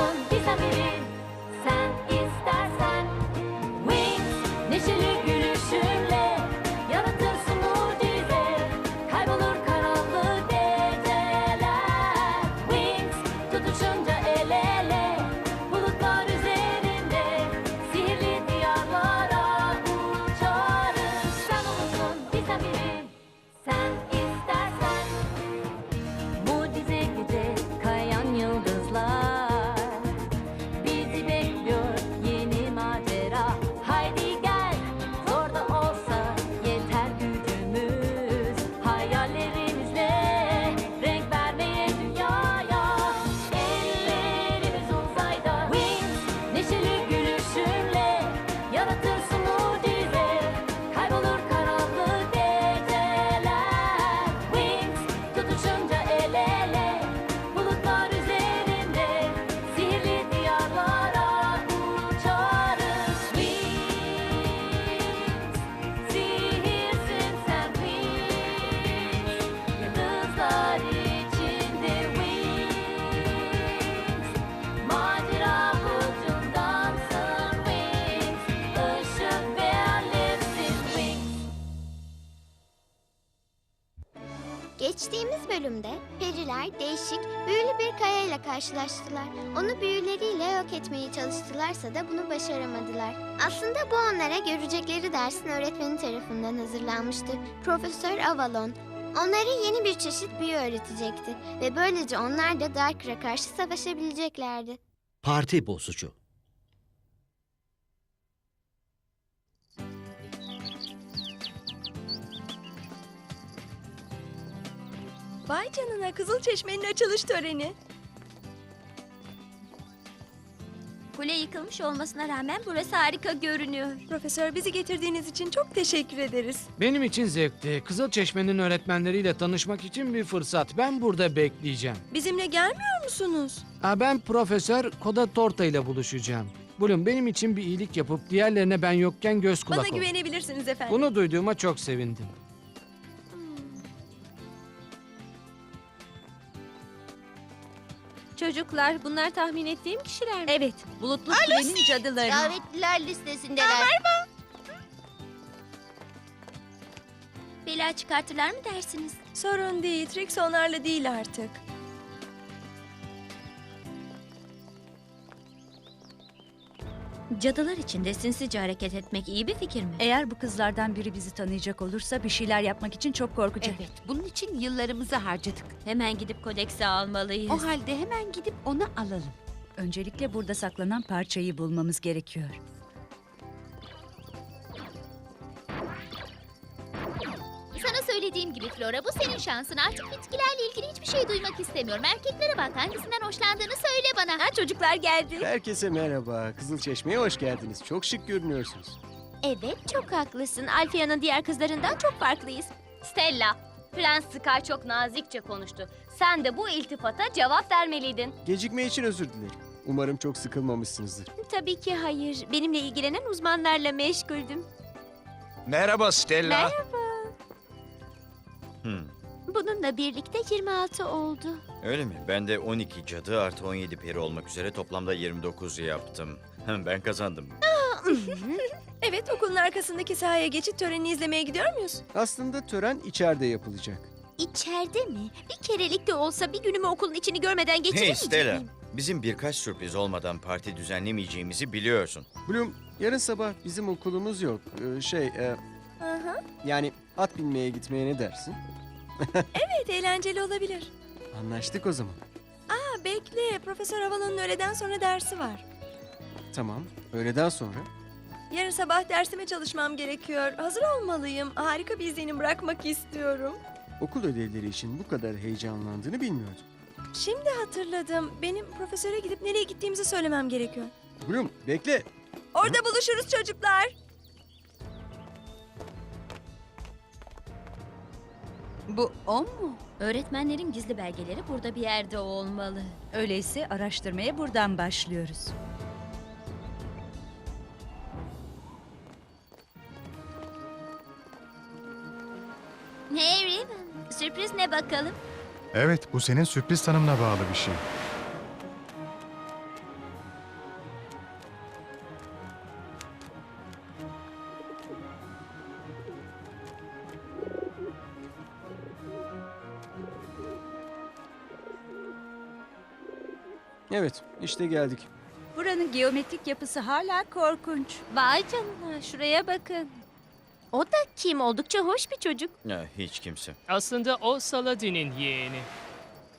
musun bir zaferin Geçtiğimiz bölümde periler değişik, büyülü bir kayayla karşılaştılar. Onu büyüleriyle yok etmeye çalıştılarsa da bunu başaramadılar. Aslında bu onlara görecekleri dersin öğretmeni tarafından hazırlanmıştı. Profesör Avalon. Onlara yeni bir çeşit büyü öğretecekti ve böylece onlar da Darkra karşı savaşabileceklerdi. Parti bozucu. Vay canına Kızılçeşme'nin açılış töreni. Kule yıkılmış olmasına rağmen burası harika görünüyor. Profesör bizi getirdiğiniz için çok teşekkür ederiz. Benim için zevkti. Kızılçeşme'nin öğretmenleriyle tanışmak için bir fırsat. Ben burada bekleyeceğim. Bizimle gelmiyor musunuz? Ha, ben Profesör Koda Torta ile buluşacağım. Bulun benim için bir iyilik yapıp diğerlerine ben yokken göz kulak Bana ol. güvenebilirsiniz efendim. Bunu duyduğuma çok sevindim. Çocuklar bunlar tahmin ettiğim kişiler mi? Evet, bulutlu kulenin cadıları. Davetliler listesindeler. Bela çıkartırlar mı dersiniz? Sorun değil, Trix onlarla değil artık. Cadılar içinde sinsice hareket etmek iyi bir fikir mi? Eğer bu kızlardan biri bizi tanıyacak olursa bir şeyler yapmak için çok korkacak. Evet, bunun için yıllarımızı harcadık. Hemen gidip kodeksi almalıyız. O halde hemen gidip onu alalım. Öncelikle burada saklanan parçayı bulmamız gerekiyor. Flora bu senin şansın. Artık bitkilerle ilgili hiçbir şey duymak istemiyorum. Erkeklere bak hangisinden hoşlandığını söyle bana. Ha, çocuklar geldi. Herkese merhaba. Kızılçeşme'ye hoş geldiniz. Çok şık görünüyorsunuz. Evet çok haklısın. Alfia'nın diğer kızlarından çok farklıyız. Stella, Prens Sky çok nazikçe konuştu. Sen de bu iltifata cevap vermeliydin. Gecikme için özür dilerim. Umarım çok sıkılmamışsınızdır. Tabii ki hayır. Benimle ilgilenen uzmanlarla meşguldüm. Merhaba Stella. Merhaba. Bununla birlikte 26 oldu. öyle mi? Ben de 12 cadı artı 17 peri olmak üzere toplamda 29 yaptım. Ben kazandım. Evet, okulun arkasındaki sahaya geçit törenini izlemeye gidiyor muyuz? Aslında tören içeride yapılacak. İçeride mi? Bir kerelik de olsa bir günümü okulun içini görmeden Hey geçiremeyecek Stella, miyim? bizim birkaç sürpriz olmadan parti düzenlemeyeceğimizi biliyorsun. Bloom, yarın sabah bizim okulumuz yok. Ee, şey, e, yani at binmeye gitmeye ne dersin? Evet, eğlenceli olabilir. Anlaştık o zaman. Ha, bekle, Profesör Avalon'un öğleden sonra dersi var. Tamam. Öğleden sonra. Yarın sabah dersime çalışmam gerekiyor. Hazır olmalıyım. Harika bir izlenim bırakmak istiyorum. Okul ödevleri için bu kadar heyecanlandığını bilmiyordum. Şimdi hatırladım. Benim profesöre gidip nereye gittiğimizi söylemem gerekiyor. Bloom, bekle. Orada buluşuruz çocuklar. Bu o mu? Öğretmenlerin gizli belgeleri burada bir yerde olmalı. Öyleyse araştırmaya buradan başlıyoruz. Hey Raven, sürpriz ne bakalım? Evet, bu senin sürpriz tanımına bağlı bir şey. Evet, işte geldik. Buranın geometrik yapısı hala korkunç. Vay canına şuraya bakın. O da kim? Oldukça hoş bir çocuk. Ya, hiç kimse. Aslında o Saladin'in yeğeni.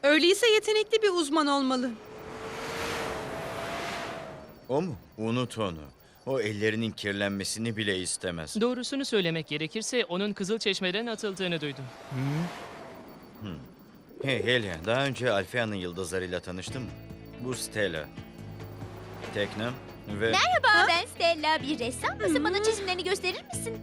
Öyleyse yetenekli bir uzman olmalı. O mu? Unut onu. O ellerinin kirlenmesini bile istemez. Doğrusunu söylemek gerekirse onun Kızılçeşme'den atıldığını duydum. Hey Helia, daha önce Alfea'nın yıldızlarıyla tanıştın mı? Bu Stella. Teknem ve... Merhaba ben Stella. Bir ressam mısın? Bana çizimlerini gösterir misin?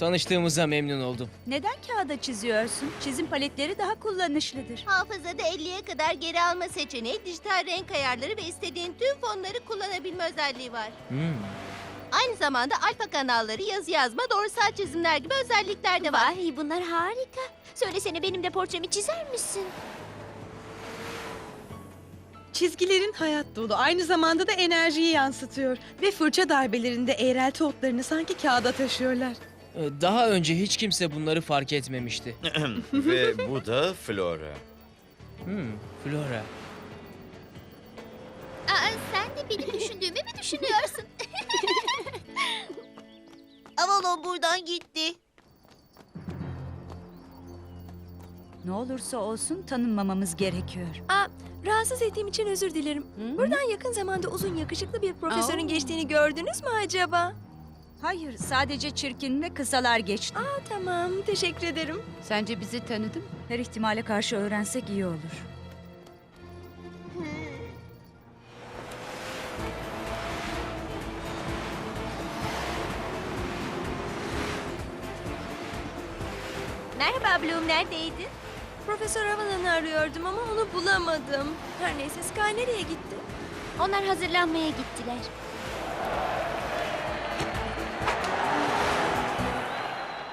Tanıştığımıza memnun oldum. Neden kağıda çiziyorsun? Çizim paletleri daha kullanışlıdır. Hafızada 50'ye kadar geri alma seçeneği, dijital renk ayarları ve istediğin tüm fonları kullanabilme özelliği var. Aynı zamanda alfa kanalları, yazı yazma, doğrusal çizimler gibi özellikler de var. Vay bunlar harika. Söylesene benim de portremi çizer misin? Çizgilerin hayat dolu, aynı zamanda da enerjiyi yansıtıyor. Ve fırça darbelerinde eğrelti otlarını sanki kağıda taşıyorlar. Ee, Daha önce hiç kimse bunları fark etmemişti. ve bu da Flora. Hmm, Flora. Aa, sen de benim düşündüğümü mü düşünüyorsun? Avalon buradan gitti. Ne olursa olsun tanınmamamız gerekiyor. Aa, rahatsız ettiğim için özür dilerim. Buradan yakın zamanda uzun yakışıklı bir profesörün geçtiğini gördünüz mü acaba? Hayır, sadece çirkin ve kısalar geçti. Aa, tamam, teşekkür ederim. Sence bizi tanıdı mı? Her ihtimale karşı öğrensek iyi olur. Merhaba Bloom neredeydin? Profesör Avalon'u arıyordum ama onu bulamadım. Her neyse Sky nereye gitti? Onlar hazırlanmaya gittiler.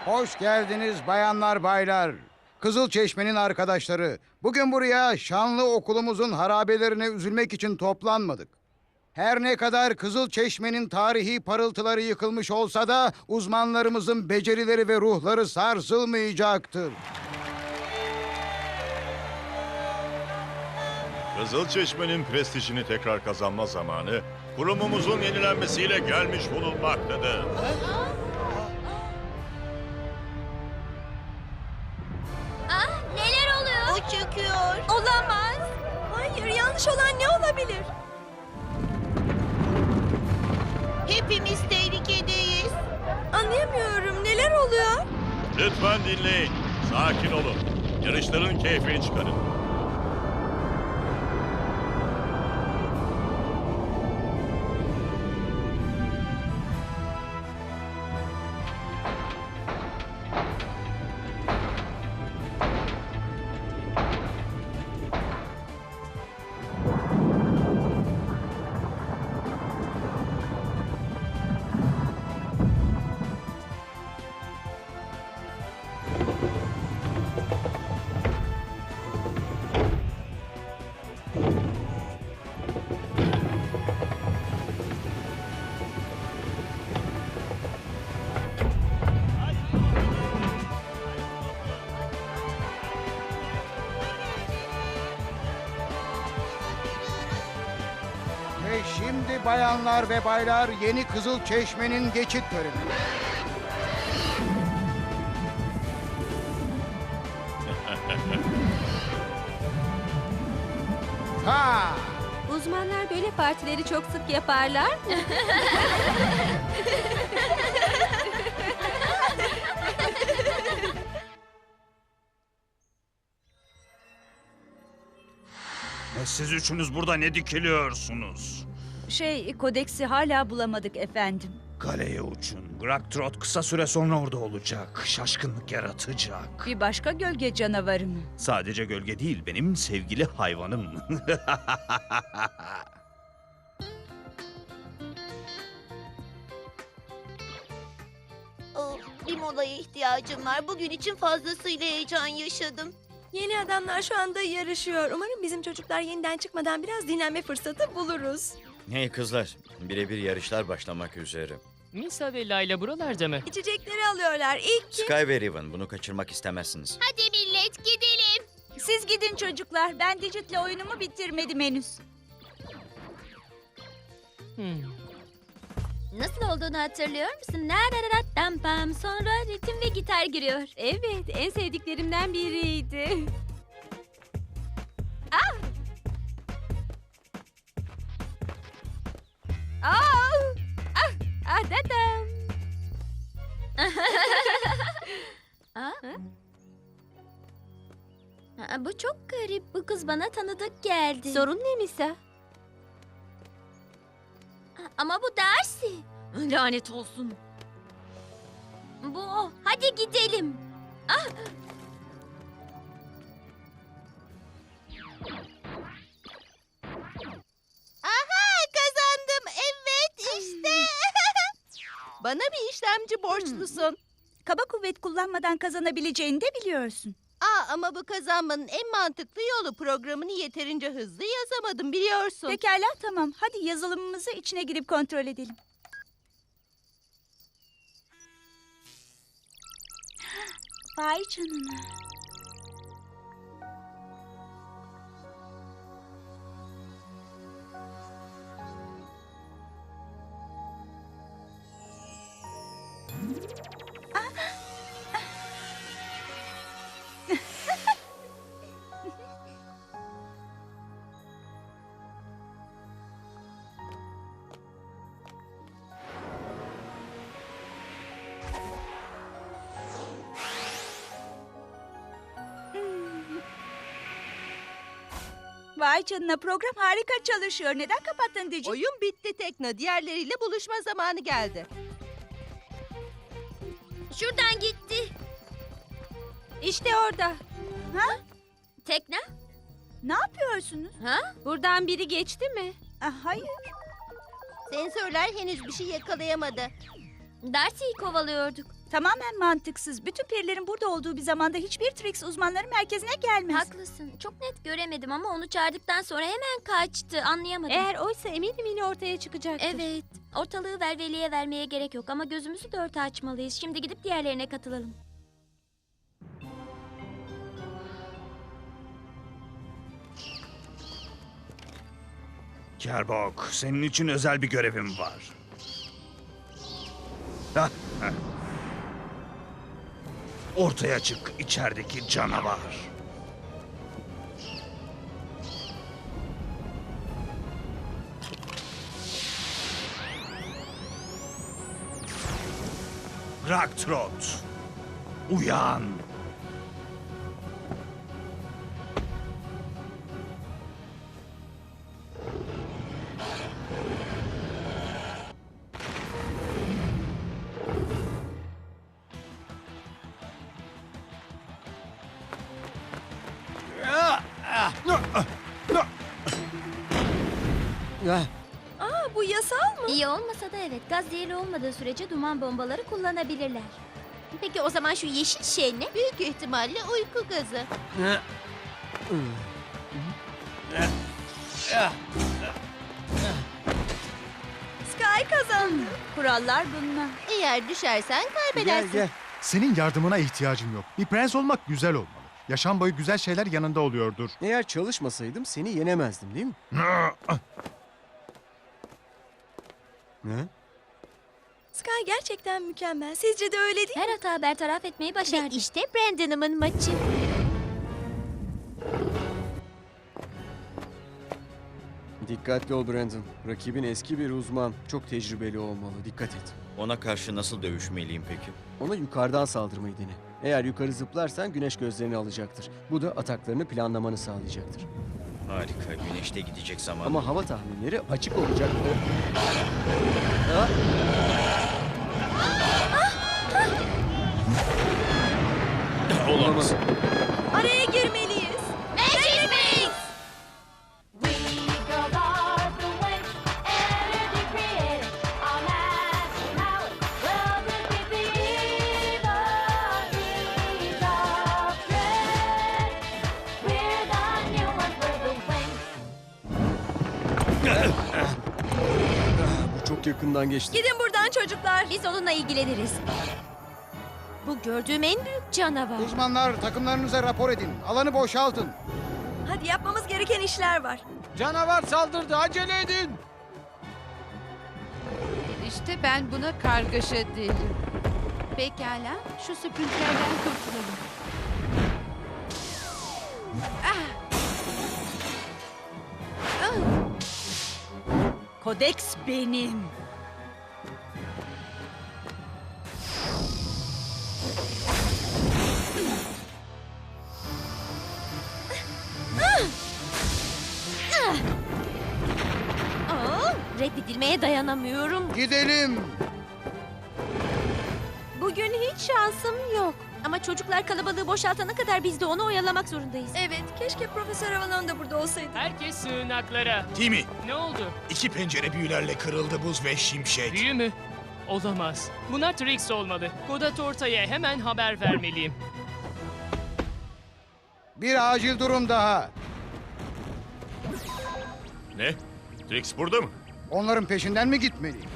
Hoş geldiniz bayanlar baylar. Kızılçeşme'nin arkadaşları. Bugün buraya şanlı okulumuzun harabelerine üzülmek için toplanmadık. Her ne kadar Kızılçeşme'nin tarihi parıltıları yıkılmış olsa da uzmanlarımızın becerileri ve ruhları sarsılmayacaktır. Kızılçeşme'nin prestijini tekrar kazanma zamanı kurumumuzun yenilenmesiyle gelmiş bulunmaktadır. Aa, neler oluyor? O çöküyor. Olamaz. Hayır, yanlış olan ne olabilir? Hepimiz tehlikedeyiz. Anlayamıyorum, neler oluyor? Lütfen dinleyin. Sakin olun. Yarışların keyfini çıkarın. Bayanlar ve baylar yeni Kızılçeşme'nin geçit töreni. Ha! Uzmanlar böyle partileri çok sık yaparlar? Siz üçünüz burada ne dikiliyorsunuz? Şey, kodeksi hala bulamadık efendim. Kaleye uçun. Graktrot kısa süre sonra orada olacak. Şaşkınlık yaratacak. Bir başka gölge canavarı mı? Sadece gölge değil benim sevgili hayvanım. Oh, bir molaya ihtiyacım var. Bugün için fazlasıyla heyecan yaşadım. Yeni adamlar şu anda yarışıyor. Umarım bizim çocuklar yeniden çıkmadan biraz dinlenme fırsatı buluruz. Hey kızlar, birebir yarışlar başlamak üzere. Misa ve Layla buralarda mı? İçecekleri alıyorlar. İlk kim? Sky ve Riven bunu kaçırmak istemezsiniz. Hadi millet gidelim. Siz gidin çocuklar. Ben Digit'le oyunumu bitirmedim henüz. Hmm. Nasıl olduğunu hatırlıyor musun? Narararat tam pam. Sonra ritim ve gitar giriyor. Evet, en sevdiklerimden biriydi. dadam. Aa. Aa, bu çok garip. Bu kız bana tanıdık geldi. Sorun ne Misa? Ama bu Darcy. Lanet olsun. Bu o. Hadi gidelim. Ah! Bana bir işlemci borçlusun. Kaba kuvvet kullanmadan kazanabileceğini de biliyorsun. Aa ama bu kazanmanın en mantıklı yolu programını yeterince hızlı yazamadım biliyorsun. Pekala tamam. Hadi yazılımımızı içine girip kontrol edelim. Vay canına. Vay canına program harika çalışıyor. Neden kapattın Digit? Oyun bitti Tekno. Diğerleriyle buluşma zamanı geldi. Şuradan gitti. İşte orada. Tekne? Ne yapıyorsunuz? Ha? Buradan biri geçti mi? Ah, hayır. Sensörler henüz bir şey yakalayamadı. Darcy'yi kovalıyorduk. Tamamen mantıksız. Bütün perilerin burada olduğu bir zamanda hiçbir Trix uzmanları merkezine gelmez. Haklısın. Çok net göremedim ama onu çağırdıktan sonra hemen kaçtı. Anlayamadım. Eğer oysa eminim yine ortaya çıkacaktır. Evet. Ortalığı velveliye vermeye gerek yok ama gözümüzü dört açmalıyız. Şimdi gidip diğerlerine katılalım. Kerbok, senin için özel bir görevim var. Ortaya çık içerideki canavar. Raktrot, uyan. Olmadığı sürece duman bombaları kullanabilirler. Peki o zaman şu yeşil şey ne? Büyük ihtimalle uyku gazı. Sky kazandı. Kurallar bunlar. Eğer düşersen Gel kaybedersin. gel. Senin yardımına ihtiyacım yok. Bir prens olmak güzel olmalı. Yaşam boyu güzel şeyler yanında oluyordur. Eğer çalışmasaydım seni yenemezdim değil mi? Ne? Sky gerçekten mükemmel. Sizce de öyle değil Her hata bertaraf etmeyi başardı. İşte Brandon'ımın maçı. Dikkatli ol Brandon. Rakibin eski bir uzman. Çok tecrübeli olmalı. Dikkat et. Ona karşı nasıl dövüşmeliyim peki? Ona yukarıdan saldırmayı dene. Eğer yukarı zıplarsan güneş gözlerini alacaktır. Bu da ataklarını planlamanı sağlayacaktır. Harika, güneşte gidecek zaman. Ama hava tahminleri açık olacak. Ha? Olamaz. Araya girmeliyiz. Magic Mix! Bu çok yakından geçti. Gidin buradan çocuklar. Biz onunla ilgileniriz. Bu gördüğüm en büyük canavar. Uzmanlar takımlarınıza rapor edin. Alanı boşaltın. Hadi yapmamız gereken işler var. Canavar saldırdı acele edin. İşte ben buna kargaşa derim. Pekala, şu süprüntülerden kurtulalım. Kodeks benim. Reddedilmeye dayanamıyorum. Gidelim. Bugün hiç şansım yok. Ama çocuklar kalabalığı boşaltana kadar biz de onu oyalamak zorundayız. Evet, keşke Profesör Avalon da burada olsaydı. Herkes sığınaklara. Timi, Ne oldu? iki pencere büyülerle kırıldı buz ve şimşek. Büyü mü? Olamaz. Bunlar Trix olmalı. Koda Torta'ya hemen haber vermeliyim. Bir acil durum daha. Ne? Trix burada mı? Onların peşinden mi gitmeliyim?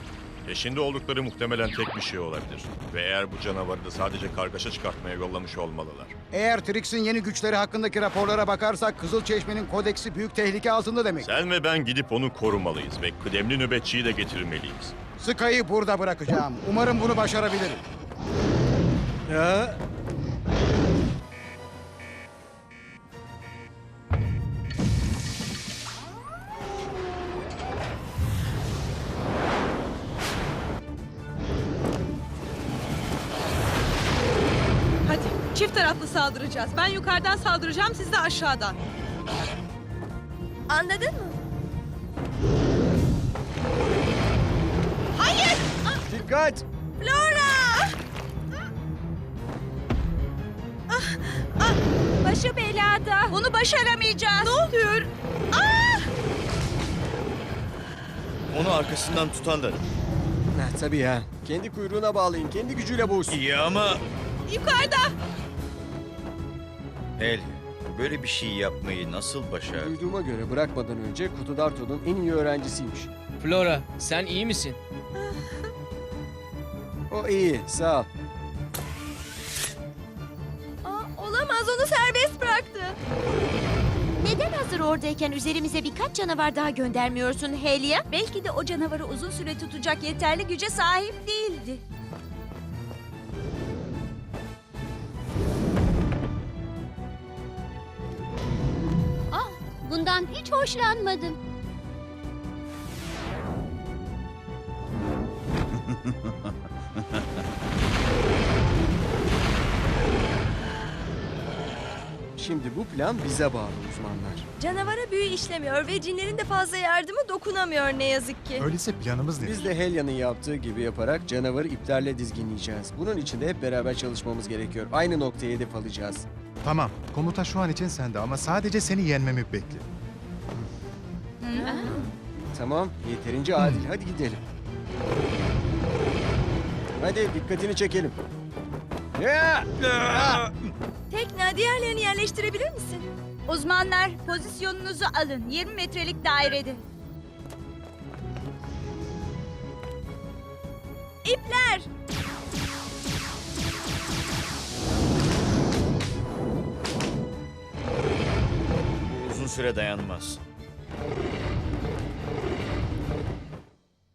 Peşinde oldukları muhtemelen tek bir şey olabilir. Ve eğer bu canavarı da sadece kargaşa çıkartmaya yollamış olmalılar. Eğer Trix'in yeni güçleri hakkındaki raporlara bakarsak Kızılçeşme'nin kodeksi büyük tehlike altında demek. Sen ve ben gidip onu korumalıyız ve kıdemli nöbetçiyi de getirmeliyiz. Sky'ı burada bırakacağım. Umarım bunu başarabilirim. Ya. Taraflı saldıracağız. Ben yukarıdan saldıracağım siz de aşağıdan. Anladın mı? Dikkat! Başı belada. Bunu başaramayacağız. Ne oluyor? Onu arkasından tutan da. Ha, tabii ya. Kendi kuyruğuna bağlayın. Kendi gücüyle boğsun. İyi ama... Yukarıda. El, böyle bir şey yapmayı nasıl başardı? Duyduğuma göre bırakmadan önce Kutudarto'nun en iyi öğrencisiymiş. Flora, sen iyi misin? O iyi, sağ ol. Aa, olamaz onu serbest bıraktı. Neden hazır oradayken üzerimize birkaç canavar daha göndermiyorsun Helia? Belki de o canavarı uzun süre tutacak yeterli güce sahip değildi. Bundan hiç hoşlanmadım. Şimdi bu plan bize bağlı uzmanlar. Canavara büyü işlemiyor ve cinlerin de fazla yardımı dokunamıyor ne yazık ki. Öyleyse planımız ne? Biz de Helia'nın yaptığı gibi yaparak canavarı iplerle dizginleyeceğiz. Bunun için de hep beraber çalışmamız gerekiyor. Aynı noktaya hedef alacağız. Tamam, komuta şu an için sende ama sadece seni yenmemi bekle. Tamam, yeterince adil. Hadi gidelim. Hadi dikkatini çekelim. Ya! Tekna diğerlerini yerleştirebilir misin? Uzmanlar pozisyonunuzu alın. 20 metrelik dairede. İpler. Süre dayanmaz.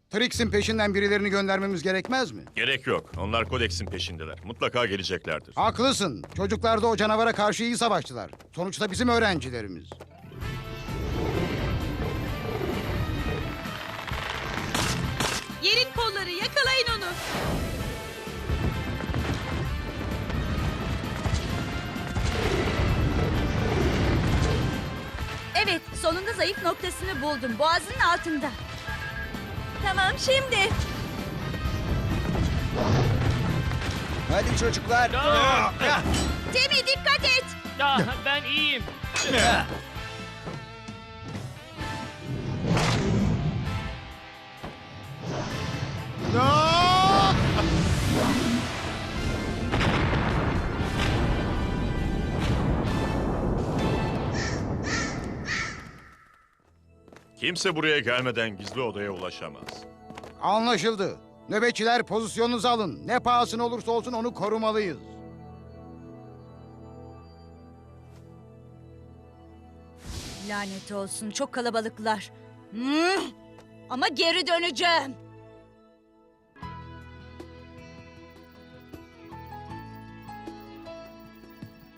Trix'in peşinden birilerini göndermemiz gerekmez mi? Gerek yok. Onlar kodeksin peşindeler. Mutlaka geleceklerdir. Haklısın. Çocuklar da o canavara karşı iyi savaştılar. Sonuçta bizim öğrencilerimiz. Yerin kolları yakalayın onu. Sonunda zayıf noktasını buldum. Boğazının altında. Tamam, şimdi. Hadi çocuklar. Aa! Temi dikkat et. Ya, ben iyiyim. Kimse buraya gelmeden gizli odaya ulaşamaz. Anlaşıldı. Nöbetçiler pozisyonunuzu alın. Ne pahasına olursa olsun onu korumalıyız. Lanet olsun çok kalabalıklar. Hmm, Ama geri döneceğim.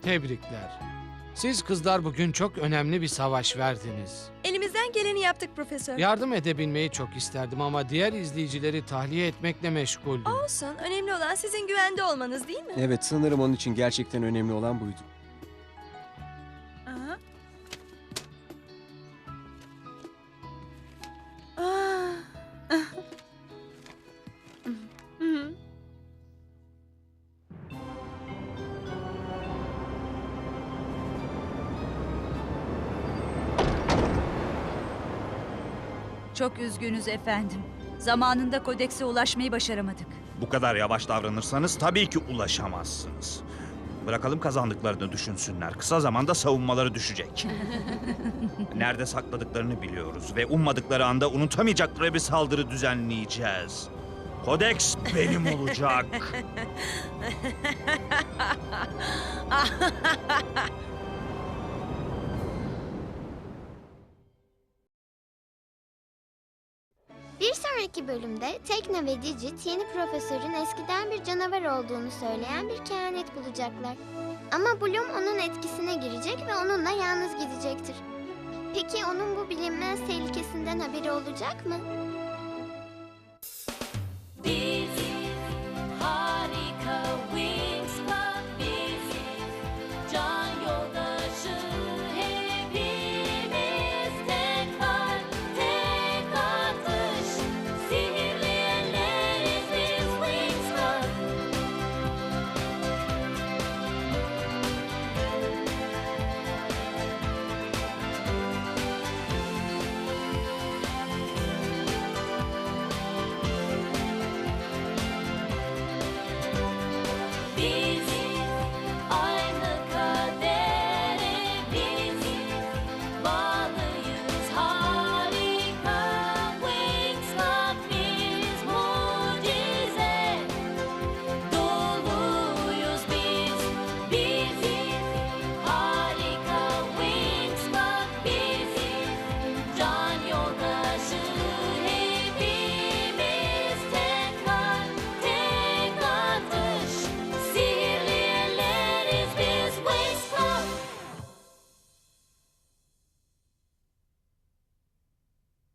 Tebrikler. Siz kızlar bugün çok önemli bir savaş verdiniz. Elimizden geleni yaptık profesör. Yardım edebilmeyi çok isterdim ama diğer izleyicileri tahliye etmekle meşguldüm. Olsun. Önemli olan sizin güvende olmanız değil mi? Evet sanırım onun için gerçekten önemli olan buydu. Çok üzgünüz efendim. Zamanında kodekse ulaşmayı başaramadık. Bu kadar yavaş davranırsanız tabii ki ulaşamazsınız. Bırakalım kazandıklarını düşünsünler. Kısa zamanda savunmaları düşecek. Nerede sakladıklarını biliyoruz ve ummadıkları anda unutamayacakları bir saldırı düzenleyeceğiz. Kodeks benim olacak. Sonraki bölümde Tekno ve Digit yeni profesörün eskiden bir canavar olduğunu söyleyen bir kehanet bulacaklar. Ama Bloom onun etkisine girecek ve onunla yalnız gidecektir. Peki onun bu bilinmez tehlikesinden haberi olacak mı? Bir